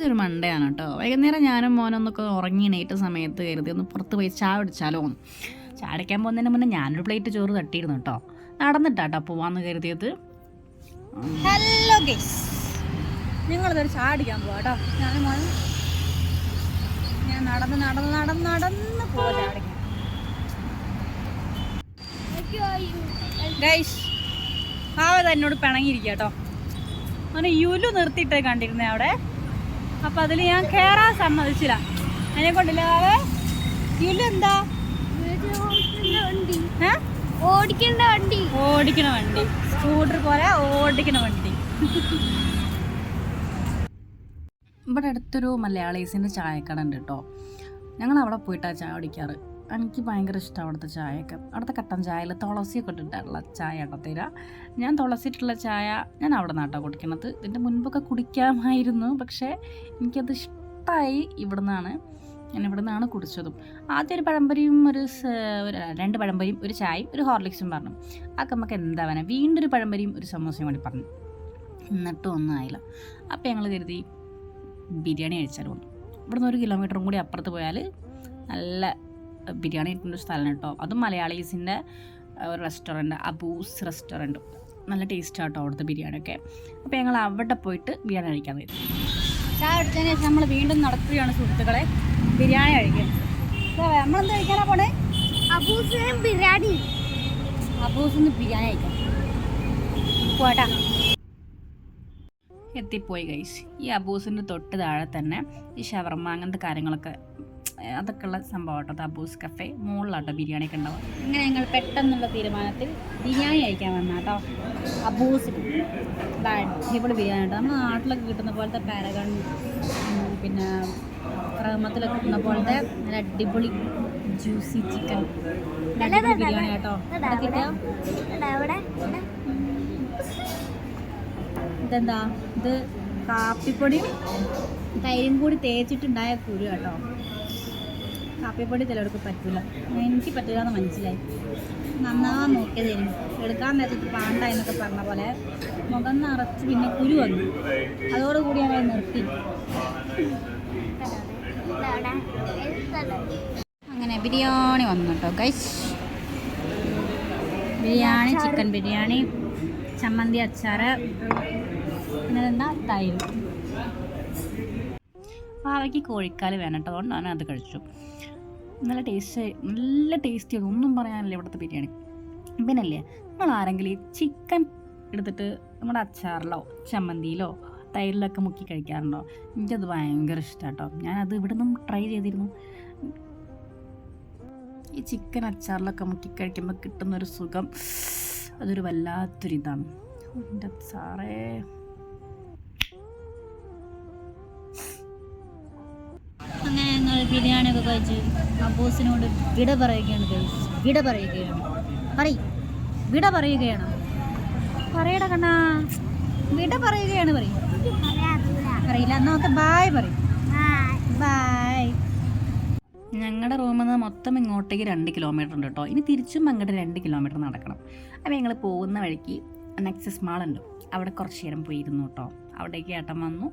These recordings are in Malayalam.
ഇതൊരു മണ്ടയാണ് കേട്ടോ. വൈകുന്നേരം ഞാനും മോനൊന്നൊക്കെ ഉറങ്ങി എണീറ്റ സമയത്ത് കരുതി ഒന്ന് പുറത്ത് പോയി ചായ കുടിച്ചാലോ ചായ അടിക്കാൻ പോകുന്നതിന് മുന്നേ ഞാനൊരു പ്ലേറ്റ് ചോറ് തട്ടിയിരുന്നു കേട്ടോ. നടന്നിട്ടാട്ടോ പോവാന്ന് കരുതിയത്. ഹലോ ഗൈസ് നിങ്ങളിതൊരു ചായ അടിക്കാൻ പോവാ കേട്ടോ ഞാനും മോനും ഞാൻ നടന്ന് നടന്ന് നടന്ന് നടന്ന് പോവാ ചായ അടിക്കാൻ. ഗൈസ് അവനെ യുലു നിർത്തിയിട്ടേ കണ്ടിരുന്നേ അവിടെ? അപ്പം അതിൽ ഞാൻ കേറാൻ സമ്മതിച്ചില്ല. അതിനെ കൊണ്ടില്ല ഇല്ലെന്താ? ഓടിക്കേണ്ട വണ്ടി. ഓടിക്കണ വണ്ടി. സ്കൂട്ടർ പോലെ ഓടിക്കണ വണ്ടി. ഇവിടെ അടുത്തൊരു മലയാളീസിന്റെ ചായക്കട ഉണ്ട് കേട്ടോ. ഞങ്ങൾ അവിടെ പോയിട്ടാണ് ചായ കുടിക്കാറ്. എനിക്ക് ഭയങ്കര ഇഷ്ടമാണ് അവിടുത്തെ ചായയൊക്കെ. അവിടുത്തെ കട്ടൻ ചായയിൽ തുളസിയൊക്കെ ഇട്ടിട്ടുള്ള ചായ കേട്ടോ തരാ ഞാൻ തുളസിയിട്ടുള്ള ചായ ഞാൻ അവിടെ നിന്നാട്ടോ കുടിക്കണത്. ഇതിന്റെ മുൻപൊക്കെ കുടിക്കാമായിരുന്നു പക്ഷേ എനിക്കത് ഇഷ്ടമായി ഇവിടെ നിന്നാണ് ഞാൻ ഇവിടെ നിന്നാണ് കുടിച്ചതും. ആദ്യം ഒരു പഴംപൊരിയും ഒരു രണ്ട് പഴംപൊരിയും ഒരു ചായയും ഒരു ഹോർലിക്സും പറഞ്ഞു. അതൊക്കെ നമുക്ക് എന്താ വേണം. വീണ്ടും ഒരു പഴംപൊരിയും ഒരു സമോസയും കൂടി പറഞ്ഞു. എന്നിട്ടും ഒന്നും ആയില്ല. അപ്പോൾ ഞങ്ങൾ കരുതി ബിരിയാണി കഴിച്ചാലും ഇവിടുന്ന് ഒരു കിലോമീറ്ററും കൂടി അപ്പുറത്ത് പോയാൽ നല്ല ബിരിയാണി കിട്ടുന്ന ഒരു സ്ഥലം കേട്ടോ. അതും മലയാളീസിന്റെ ഒരു റെസ്റ്റോറന്റ് അബൂസ് റെസ്റ്റോറന്റ് നല്ല ടേസ്റ്റ് ആട്ടോ അവിടുത്തെ ബിരിയാണിയൊക്കെ. അപ്പോൾ ഞങ്ങൾ അവിടെ പോയിട്ട് ബിരിയാണി കഴിക്കാൻ വരും. ചായ അടുത്തതിന് ശേഷം നമ്മൾ വീണ്ടും നടക്കുകയാണ് സുഹൃത്തുക്കളെ. ബിരിയാണി കഴിക്കാൻ. നമ്മളെന്ത് കഴിക്കാനാ പോണേ? അബൂസിനും ബിരിയാണി. അബൂസിന് ബിരിയാണി കഴിക്കാം. പോട്ടാ എത്തിപ്പോയി കഴിച്ച് ഈ അബൂസിന്റെ തൊട്ട് താഴെ തന്നെ ഈ ഷവർമ അങ്ങനത്തെ കാര്യങ്ങളൊക്കെ അതൊക്കെ ഉള്ള സംഭവം കേട്ടോ തബൂസ് അബൂസ് കഫേ മുകളിലാട്ടോ ബിരിയാണിയൊക്കെ ഉണ്ടാവും ഇങ്ങനെ ഞങ്ങൾ പെട്ടെന്നുള്ള തീരുമാനത്തിൽ ബിരിയാണി കഴിക്കാൻ വന്ന കേട്ടോ അബൂസിൽ അടിപൊളി ബിരിയാണി കേട്ടോ നമ്മുടെ നാട്ടിലൊക്കെ കിട്ടുന്ന പോലത്തെ പാരഗൺ പിന്നെ റഹ്മത്തിലൊക്കെ കിട്ടുന്ന പോലത്തെ നല്ല അടിപൊളി ജ്യൂസി ചിക്കൻ. അടിപൊളി ബിരിയാണി കേട്ടോ ഇതെന്താ? ഇത് കാപ്പിപ്പൊടിയും തൈരും കൂടി തേച്ചിട്ടുണ്ടായ കുരു കേട്ടോ കാപ്പിപ്പൊടി ചിലവർക്ക് പറ്റില്ല എനിക്ക് പറ്റില്ല എന്ന് മനസ്സിലായി. നന്നാ നോക്കിയതായിരുന്നു എടുക്കാൻ നേരത്ത് പാണ്ട എന്നൊക്കെ പറഞ്ഞ പോലെ മുഖം നിറച്ച് പിന്നെ കുരു വന്നു. അതോടുകൂടി ഞാൻ നിർത്തി. അങ്ങനെ ബിരിയാണി വന്നു കേട്ടോ ഗൈസ് ബിരിയാണി ചിക്കൻ ബിരിയാണി ചമ്മന്തി അച്ചാറ് പിന്നെ എന്താ തൈര്. പാവയ്ക്ക് കോഴിക്കാൽ വേണം കേട്ടോ. അതുകൊണ്ടാണ് അത് കഴിച്ചു. നല്ല ടേസ്റ്റ് നല്ല ടേസ്റ്റിയാണ് ഒന്നും പറയാനില്ല ഇവിടുത്തെ ബിരിയാണി. പിന്നല്ലേ നമ്മൾ ആരെങ്കിലും ഈ ചിക്കൻ എടുത്തിട്ട് നമ്മുടെ അച്ചാറിലോ ചമ്മന്തിയിലോ തൈരിലൊക്കെ മുക്കി കഴിക്കാറുണ്ടോ? എനിക്കത് ഭയങ്കര ഇഷ്ടമാണ് കേട്ടോ. ഞാനത് ഇവിടെ നിന്നും ട്രൈ ചെയ്തിരുന്നു. ഈ ചിക്കൻ അച്ചാറിലൊക്കെ മുക്കി കഴിക്കുമ്പോൾ കിട്ടുന്നൊരു സുഖം അതൊരു വല്ലാത്തൊരിതാണ്. എന്റെ സാറേ. അങ്ങനെ ഞങ്ങൾ ബിരിയാണി ആ കഴിച്ച് അബൂസിനോട് വിട പറയുകയാണ് ഗൈസ്. വിട പറയുകയാണ്. പറയ്. വിട പറയുകയാണ്. പറയട കണ്ണാ. വിട പറയുകയാണ് പറയും. അറിയില്ല എന്നാ ഒക്കെ ബായ് പറയും. ബായ് ഞങ്ങളുടെ റൂമിൽ നിന്ന് മൊത്തം ഇങ്ങോട്ടേക്ക് രണ്ട് കിലോമീറ്റർ ഉണ്ട് കേട്ടോ ഇനി തിരിച്ചും അങ്ങോട്ട് രണ്ട് കിലോമീറ്റർ നടക്കണം. അപ്പോൾ ഞങ്ങൾ പോകുന്ന വഴിക്ക് നെക്സസ് മാളുണ്ട് അവിടെ കുറച്ച് നേരം പോയിരുന്നു കേട്ടോ അവിടേക്ക് ഏട്ടൻ വന്നു.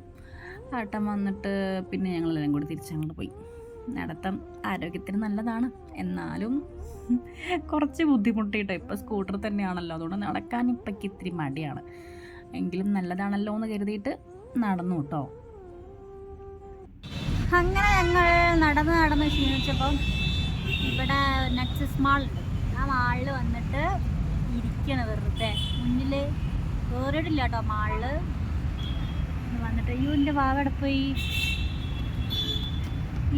ഏട്ടൻ വന്നിട്ട് പിന്നെ ഞങ്ങൾ ഞങ്ങളെല്ലാം കൂടി തിരിച്ചങ്ങോട്ട് പോയി. നടത്തം ആരോഗ്യത്തിന് നല്ലതാണ്. എന്നാലും കുറച്ച് ബുദ്ധിമുട്ടിട്ടോ. ഇപ്പോൾ സ്കൂട്ടർ തന്നെയാണല്ലോ. അതുകൊണ്ട് നടക്കാൻ ഇപ്പോഴേക്ക് ഇത്തിരി മടിയാണ്. എങ്കിലും നല്ലതാണല്ലോ എന്ന് കരുതിയിട്ട് നടന്നു കേട്ടോ. അങ്ങനെ ഞങ്ങൾ നടന്ന് നടന്ന് ക്ഷീണിച്ചപ്പം ഇവിടെ നെക്സസ് മാൾ ആ മാളിൽ വന്നിട്ട് ഇരിക്കണ വെറുതെ. മുന്നിൽ കയറിയിട്ടില്ല കേട്ടോ മാളിൽ വന്നിട്ട്. അയ്യോ എന്റെ വാവ എവിടെ പോയി?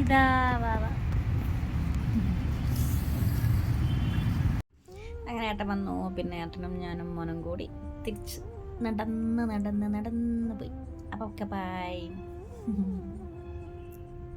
ഇതാ വാവ. അങ്ങനെ ഏട്ടൻ വന്നു. പിന്നെ ഏട്ടനും ഞാനും മോനും കൂടി തിരിച്ച് നടന്ന് നടന്ന് നടന്ന് പോയി. അപ്പോൾ ഓക്കെ ബൈ